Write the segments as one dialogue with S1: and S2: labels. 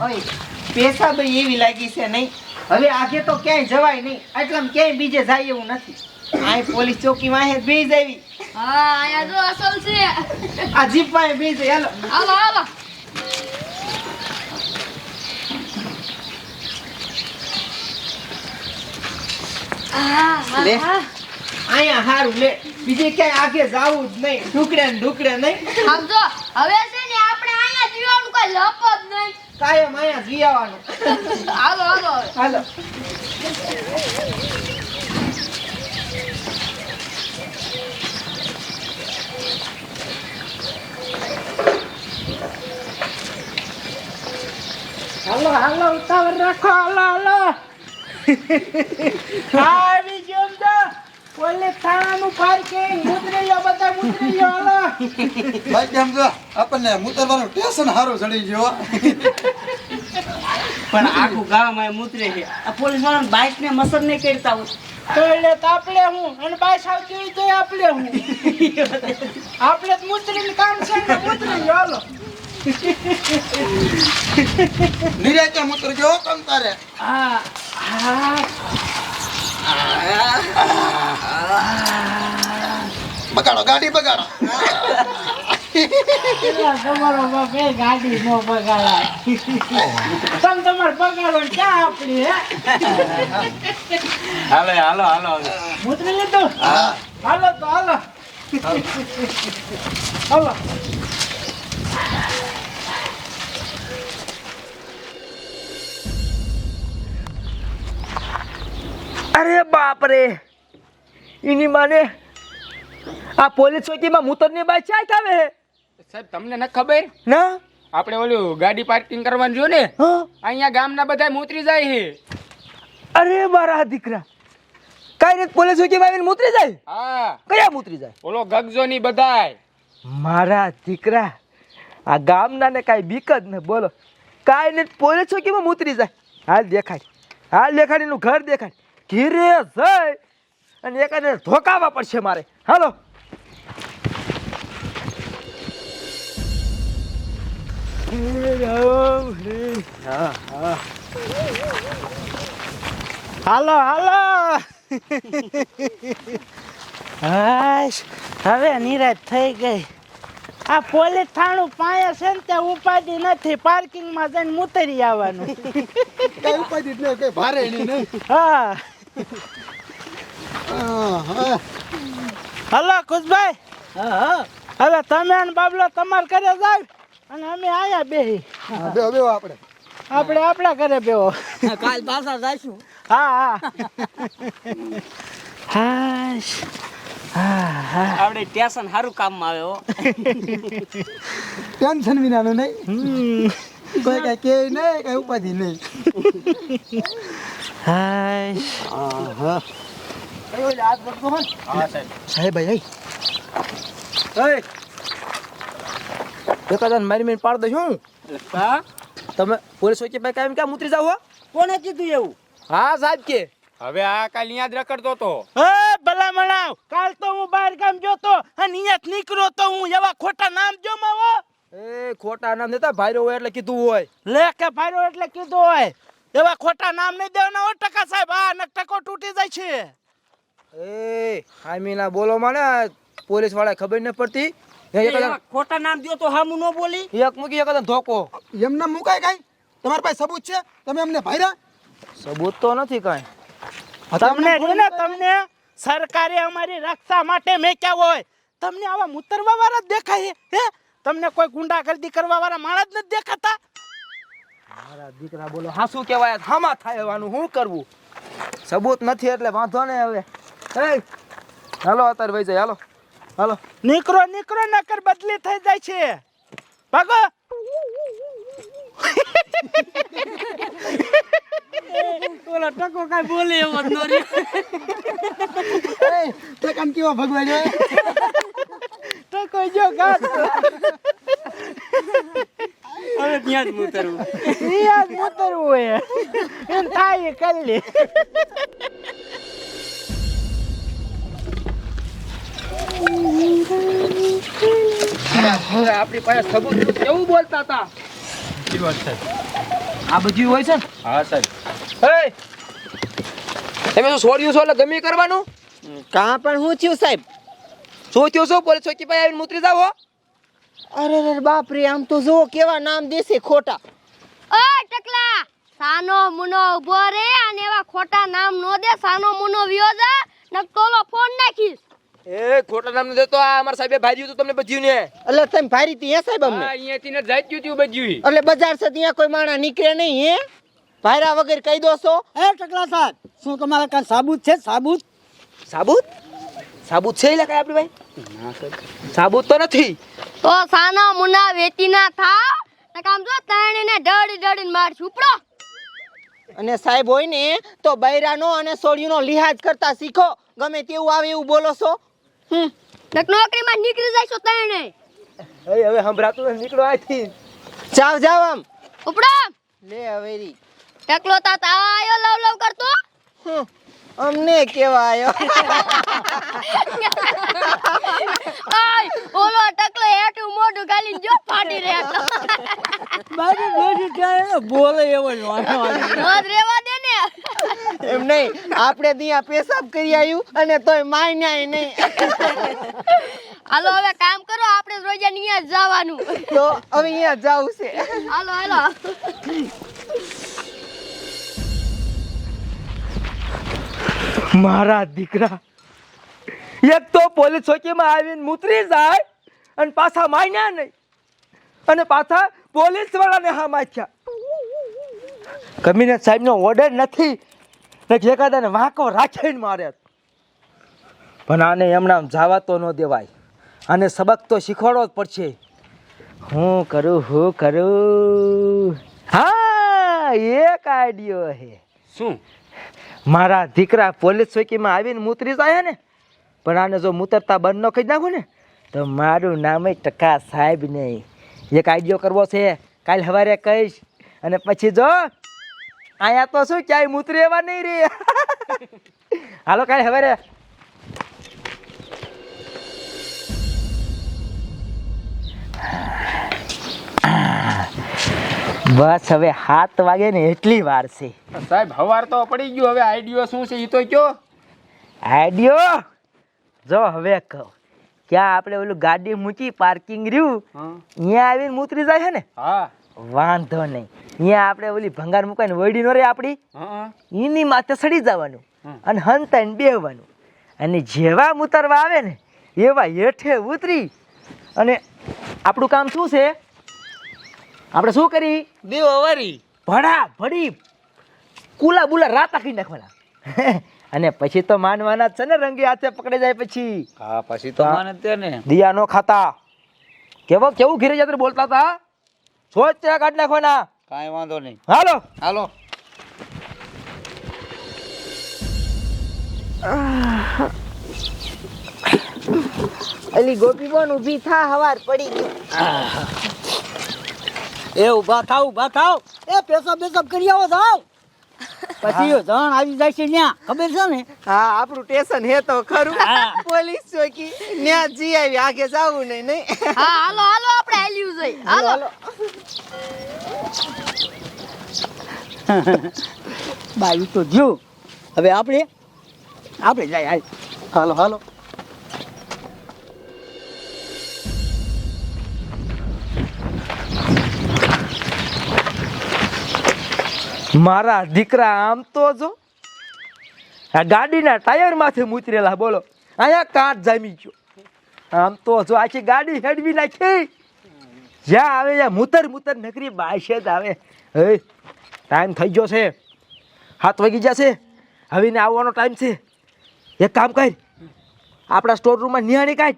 S1: ઓય ભાઈ એવી લાગી છે નહીં. હવે આગે તો ક્યાંય જવાય નહીં. એટલે ક્યાંય બીજે જાય એવું નથી. આય પોલીસ ચોકી વાહે બેસી જાવી
S2: હા આયા જો અસલ છે.
S1: આ જીપમાં બેસી જાય હાલો
S2: હાલો. હાલો
S1: લે. અહીંયા હારું લે. બીજે ક્યાંય આગે જાવું જ નહીં. ઢુકડે ને ઢુકડે નહીં.
S2: સમજો હવે છે ને આપણે અહીંયા જીવવાનું કોઈ લપ જ
S1: કાયમ અહીંયા જી આવવાનું
S2: હાલો હાલો.
S1: હાલો. હાલો હાલો ઉતાવળ રાખો હાલો હાલો. આવી ઓલે થાણાનું પાર્કિંગ મુદ્રી લો બધા મુદ્રી લો હાલો.
S3: ભાઈ કેમ આપણને મુતરવાનું ચડી ગયો
S4: પણ આખું ગામ આ મૂતરે છે. આ પોલીસવાળા બાઈક ને મસર નહીં કરતા હોય.
S1: તો એટલે તો આપણે હું અને બાય આવતી હોય તો આપણે હું. આપણે તો મુદ્રીનું કામ છે ને મુદ્રી લો હાલો
S3: નિરાતે મુતર ગયો તારે.
S1: હા હા.
S3: બગાડો ગાડી બગાડો.
S1: તમારો બાપ ગાડી નો બગાડાય તમે તમારે બગાડો ક્યાં આપણી હે?
S4: હાલો હાલો હાલો.
S1: મુદ્રી લીધું?
S3: હા.
S1: હાલો તો હાલો. હાલો.
S5: અરે બાપ રે. એની માને આ પોલીસ ચોકીમાં મૂતરની બાઈ ચાય આવે
S6: સાહેબ તમને ન ખબર?
S5: ના?
S6: આપણે ઓલું ગાડી પાર્કિંગ કરવાનું જો ને અહીંયા ગામના બધા મૂતરી જાય છે
S5: અરે મારા દીકરા. કઈ રીત પોલીસ ચોકીમાં આવીને મૂતરી જાય?
S6: હા.
S5: કયા મૂતરી જાય?
S6: ઓલો ગગજો ની બધાય.
S5: મારા દીકરા આ ગામના ને કાંઈ બીક જ ને બોલો. કાંઈ ને પોલીસ ચોકીમાં મૂતરી જાય. હાલ દેખાય. હાલ દેખાય એનું ઘર દેખાય. ઘીરે અને એકાને ધોકાવા પડશે મારે. હાલો.
S1: હાલો હાલો. હવે નિરાશ થઈ ગઈ. આ પોલીસ થાણું પાયા છે ને તે ઉપાધિ નથી. પાર્કિંગમાં જઈને મુતરી આવવાનું.
S3: કઈ ઉપાધિ જ નહીં કઈ ભારે નહીં.
S1: હા. હલો ખુશભાઈ. હવે તમે અને બાબલો તમાર ઘરે જાવ અને અમે આયા બે.
S3: હા, બેહો બેહો આપણે.
S1: આપણે આપણા ઘરે બેહો.
S4: કાલ પાછા જઈશું.
S1: હા હા. હા હા.
S4: આપણે ટેન્શન સારું કામમાં આવે હો.
S3: ટેન્શન વિનાનું નહીં. કોઈ કઈ કે નહીં કઈ ઉપાધિ નહીં.
S1: હાશ
S3: હા હા
S5: સાહેબ. ભાઈ એકાદાને મારી મારી પાડ દઈશું
S6: હું.
S5: તમે પોલીસ વચ્ચે ભાઈ કાયમ ક્યાં ઉતરી જાવ હો?
S4: કોને કીધું એવું?
S5: હા સાહેબ કે.
S6: હવે આ કાલ યાદ રખડતો તો.
S1: હે ભલા મણાવ કાલ તો હું બહાર ગામ જોતો અને અહીંયા નીકળો તો હું એવા ખોટા નામ જો માવો
S5: એ ખોટા નામ દેતા ભાઈરો હોય એટલે કીધું હોય.
S1: લે કે ભાઈરો એટલે કીધું હોય. એવા ખોટા નામ નહીં દેવાના હો ટકા સાહેબ. આ નક ટકો તૂટી જાય છે.
S5: એ હામીના બોલો મને પોલીસવાળા ખબર ન પડતી?
S4: ખોટા નામ દ્યો તો હામુ ન બોલી.
S5: એક મૂકી એક ધોકો.
S3: એમને મુકાય કઈ? તમારી પાસે સબૂત છે? તમે અમને ભાઈરા
S5: સબૂત તો નથી કઈ.
S1: તમને ને તમને સરકારે અમારી રક્ષા માટે મેક્યા હોય. તમને આવા મુતરવા વાળા જ દેખાય હે? તમને કોઈ ગુંડાગર્દી કરવા વાળા માણસ નથી દેખાતા?
S5: મારા દીકરા બોલો હા શું કહેવાય? હામાં થાય એવાનું શું કરવું? સબૂત નથી એટલે વાંધો ને હવે. હાલો અત્યારે ભાઈ જાય હાલો. હાલો.
S1: નીકળો નીકળો નકર બદલી થઈ જાય છે. ભાગો.
S4: ઓલો ટકો કાંઈ બોલે એવો જ
S3: તે કામ કેવા ભગવાન
S1: જો ગાત
S4: હવે ત્યાં જ મૂતરવું
S1: જ મુતરવું એ. એમ થાય કરી લે
S6: આપણી પાસે સબૂત કેવું બોલતા હતા?
S5: આ બધું હોય છે ને?
S6: હા સાહેબ.
S5: એ તમે શું છોડ્યું છો એટલે ગમે કરવાનું?
S7: કાં પણ હું થયું સાહેબ?
S5: શું થયું? શું પોલીસ ચોકી પાસે આવીને મૂતરી જાવ હો?
S7: અરે રે બાપ રે આમ તો જો કેવા નામ દેશે ખોટા.
S2: ઓ ટકલા સાનો મુનો ઊભો રે અને એવા ખોટા નામ નો દે સાનો મુનો વિયો જા નક તોલો ફોન નાખીશ.
S5: એ ખોટા નામ દેતો આ અમાર સાહેબે ભાર્યું તો તમને બજ્યું ને?
S7: એટલે તમે ભારી તી હે સાહેબ અમને?
S6: હા અહીંયાથી ને જાય ગયું તું બજ્યું
S7: એટલે બજાર છે ત્યાં કોઈ માણા નીકળે નહીં હે? ભાયરા વગર કહી દો છો.
S4: એ ટકલા સાહેબ શું તમારા કાંઈ સાબુત છે? સાબુત?
S5: સાબુત? સાબુત છે એટલે કાંઈ આપણી ભાઈ સાબુત તો નથી.
S2: તો સાના મુના વેતી ના થા. કામ આમ જો તાણીને ડડી ડડીને માર છુપડો.
S7: અને સાહેબ હોય ને તો બૈરાનો અને સોળીનો લિહાજ કરતા શીખો. ગમે તેવું આવે એવું બોલો છો. હમ.
S2: નક નોકરીમાં નીકળી જાય છો તાણે.
S5: એ હવે સંભળાતું નીકળો આથી.
S7: જાવ જાવ આમ.
S2: ઉપડો.
S7: લે હવેરી.
S2: ટકલો તા તાવા આયો લવ લવ કરતો.
S7: હમ, અમને કેવાયો
S2: આય ઓલો ટકલો હેઠું મોઢું ગાલી જો ફાટી રહ્યા
S4: મારી મોઢું ક્યાં બોલે એવો વાંધો.
S2: રેવા દે ને.
S7: એમ નહીં આપણે ત્યાં પેશાબ કરી આવ્યું અને તોય માન્યાય નહીં.
S2: હાલો હવે કામ કરો આપણે રોજ અહીંયા જવાનું.
S7: તો હવે અહીંયા જવું છે.
S2: હાલો હાલો.
S5: મારા દીકરા. એક તો પોલીસ ચોકીમાં આવીને મૂતરી જાય અને પાછા માન્યા નહીં. અને પાછા પોલીસ વાળાને હા માખ્યા કમિશનર સાહેબનો ઓર્ડર નથી. ને એકાદાને વાંકો રાખીને મારે. પણ આને એમના જવા તો ન દેવાય. આને સબક તો શીખવાડવો જ પડશે. હું કરું હું કરું. હા, એક આઈડિયો હે.
S6: શું?
S5: મારા દીકરા પોલીસ ચોકીમાં આવીને મૂતરી જાય ને, પણ આને જો મૂતરતા બંધ ન કરી નાખું ને, તો મારું નામ ટકા સાહેબ નહીં. એક આઈડિયો કરવો છે, કાલ સવારે કહીશ, અને પછી જો, અહીંયા તો શું ક્યાંય મૂતરી એવા નહીં રે હાલો, કાલ સવારે બસ હવે હાથ વાગે ને એટલી વાર છે.
S6: સાહેબ હવાર તો પડી ગયો. હવે આઈડિયો શું છે? એ તો કયો.
S5: આઈડિયો? જો હવે કહો. ક્યાં આપણે ઓલું ગાડી મૂકી પાર્કિંગ રહ્યું? અહીંયા આવીને મૂતરી જાય છે ને?
S6: હા.
S5: વાંધો નહીં. અહીંયા આપણે ઓલી ભંગાર મૂકાઈને વળી નો રે આપણી? એની માથે સડી જવાનું. અને હંતાઈને બેહવાનું. અને જેવા ઉતરવા આવે ને એવા હેઠે ઉતરી અને આપણું કામ શું છે? આપણે શું કરી?
S7: દેવો વરી.
S5: ભડા ભડી કુલા બુલા રાતા કરી નાખવાના. અને પછી તો માનવાના છે ને રંગી હાથે પકડી જાય પછી.
S6: હા પછી
S5: તો માને દિયા નો ખાતા. કેવો કેવું ઘીરે જાત્રે બોલતા હતા? સોચ ત્યાં કાઢ નાખવાના.
S6: કાંઈ વાંધો નહીં.
S5: હાલો.
S6: હાલો.
S7: અલી ગોપીબોન ઊભી થા હવાર પડી ગયું
S4: એ ઊભા થાવ ઊભા થાવ. એ પેશાબ બેસાબ કરી આવો થાવ પછી જણ આવી જાય છે ત્યાં ખબર છે ને?
S7: હા આપણું સ્ટેશન હે તો ખરું. પોલીસ ચોકી. ન્યા જી આવી આગે જાવું નહીં નહીં.
S2: હા હાલો હાલો આપણે હાલ્યું જઈ હાલો.
S4: બાયું તો જો. હવે આપણે આપણે જાય હાલ.
S7: હાલો હાલો.
S5: મારા દીકરા આમ તો જો. આ ગાડીના ટાયર માથે મૂતરેલા, બોલો. અહીંયા કાટ જામી ગયો. આમ તો જો આખી ગાડી હેડવી નાખી. જ્યાં આવે ત્યાં મૂતર મૂતર નકરી બાશે જ આવે. હે ટાઈમ થઈ ગયો છે. હાથ વાગી જશે હવે ને આવવાનો ટાઈમ છે. એક કામ કર. આપણા સ્ટોર રૂમમાં નિહાળી કાઢ.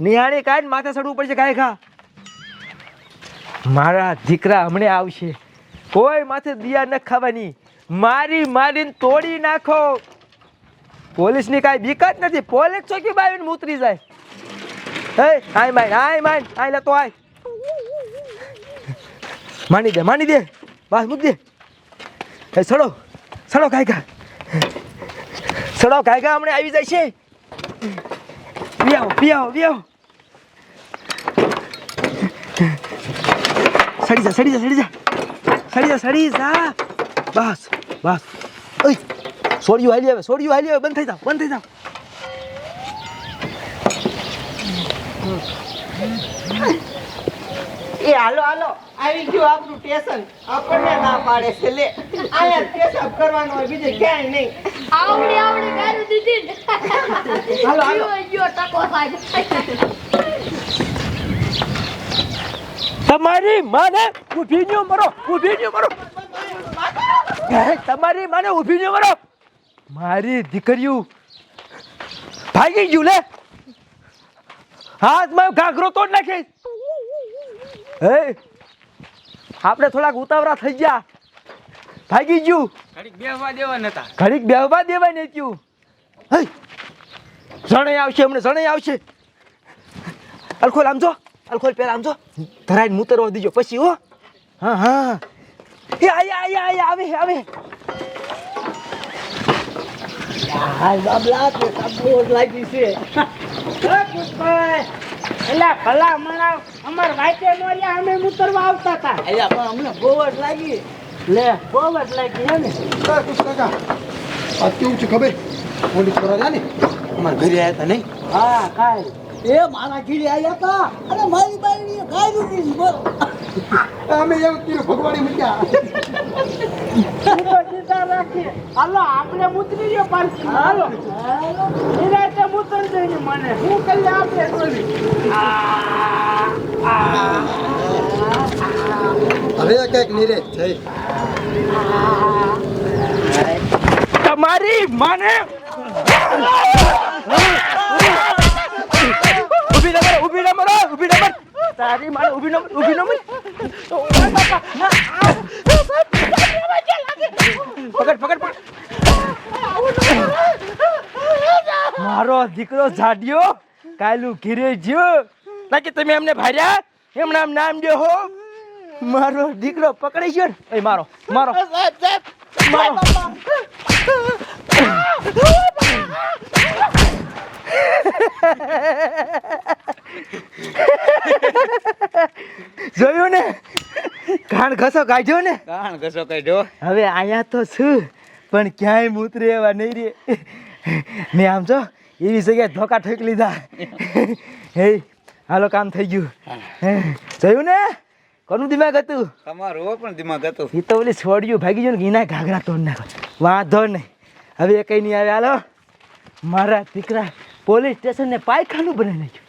S5: નિહાળી કાઢ, માથે ચડવું પડશે કાંઈ ખા. મારા દીકરા હમણે આવશે. કોઈ માથે દિયા ન ખાવાની. મારી મારીને તોડી નાખો. પોલીસની કાંઈ બીક જ નથી. પોલીસ ચોકી બાવીને મૂતરી જાય. હે, આય માય આય માય, આય લે તો આય. માની દે માની દે. બસ મૂક દે. હે, સડો સડો કાય કા સડો કાય કા હમણે આવી જાય છે. પિયાવો પિયાવો પિયાવો સડી જા સડી જા સડી જા. સડી જા સડી જા. બસ બસ. ઓય સોડિયું હાલી આવે સોડિયું હાલી આવે બંધ થઈ જાવ બંધ થઈ જાવ
S7: એ હાલો હાલો. આવી ગયું આપણું સ્ટેશન. આપણને ના પાડે છે લે આયા પેશાબ કરવાનો હોય બીજે ક્યાંય નહીં.
S2: આવડી આવડી ગાડી દીધી
S7: હાલો, હાલો.
S2: ગયો, ગયો ટકો સાહેબ
S5: તમારી માને ઊભી ન્યો મરો ઊભી ન્યો મરો. તમારી માને ઊભી ન્યો મરો. મારી દીકરીઓ ભાગી ગયું લે. હાથમાં ઘાઘરો તોડ નાખીશ હે આપણે થોડાક ઉતાવળા થઈ ગયા. ભાગી ગયું.
S6: ઘડીક બેહવા દેવા નતા
S5: ઘડીક બેહવા દેવાય ને હે જણે આવશે એમને જણે આવશે. અલખોલ આમ જો અલખોલ પેલા આમ જો. ધરાઈને મૂતરવા દીજો પછી હો. હા હા એ આયા આયા આયા આવે આવે.
S4: હાય બાબલા પેશાબ બહુ લાગી છે.
S1: એલા ભલા મણા અમાર વાઈટે નો અમે ઉતરવા આવતા હતા.
S4: અલ્યા પણ અમને બહુ જ લાગી.
S1: લે બહુ જ લાગી હે ને.
S3: કુછ કાકા આ કેવું છે ખબર? પોલીસવાળા ને? અમારા ઘરે આવ્યા હતા નહીં?
S1: હા કાઈ
S4: એ મારા ઘીરે આવ્યા હતા અને મારી બાઈ ગાય દીધી બોલ
S3: અમે એમ કીધું ભગવાડી મૂક્યા
S1: હાલો આપણે મુતરી ગયો પાછી. હાલો. નિરાતે મુતર જઈને મને. શું કરી આપણે
S3: હવે કંઈક નિરેજ થઈ.
S5: તમારી માને મર તારી માને ઊભી ન ઊભી ન પકડ પકડ પકડ. મારો દીકરો ઝાડ્યો કાયલું ઘીરે જ્યો. બાકી તમે એમને ભાર્યા? એમના આમ નામ દે હો. મારો દીકરો પકડી ગયો એ મારો મારો. મારો. જોયું ને? કાન ઘસો કાઢ્યો ને?
S6: કાણ ઘસો કાઢ્યો?
S5: હવે અહીંયા તો છું પણ ક્યાંય મૂતરે એવા નહીં રે મેં આમ છો એવી જગ્યાએ ધોકા ઠોક લીધા. હે હાલો કામ થઈ ગયું. હે, જોયું ને? કોનું દિમાગ હતું?
S6: તમારું પણ દિમાગ હતું.
S5: એ તો ઓલી છોડ્યું ભાગી ગયું ને એના ઘાઘરા તોડ નાખો. વાંધો નહીં. હવે એ કઈ નહીં આવે હાલો. મારા દીકરા પોલીસ સ્ટેશનને પાયખાનું બનાવી નાખ્યું.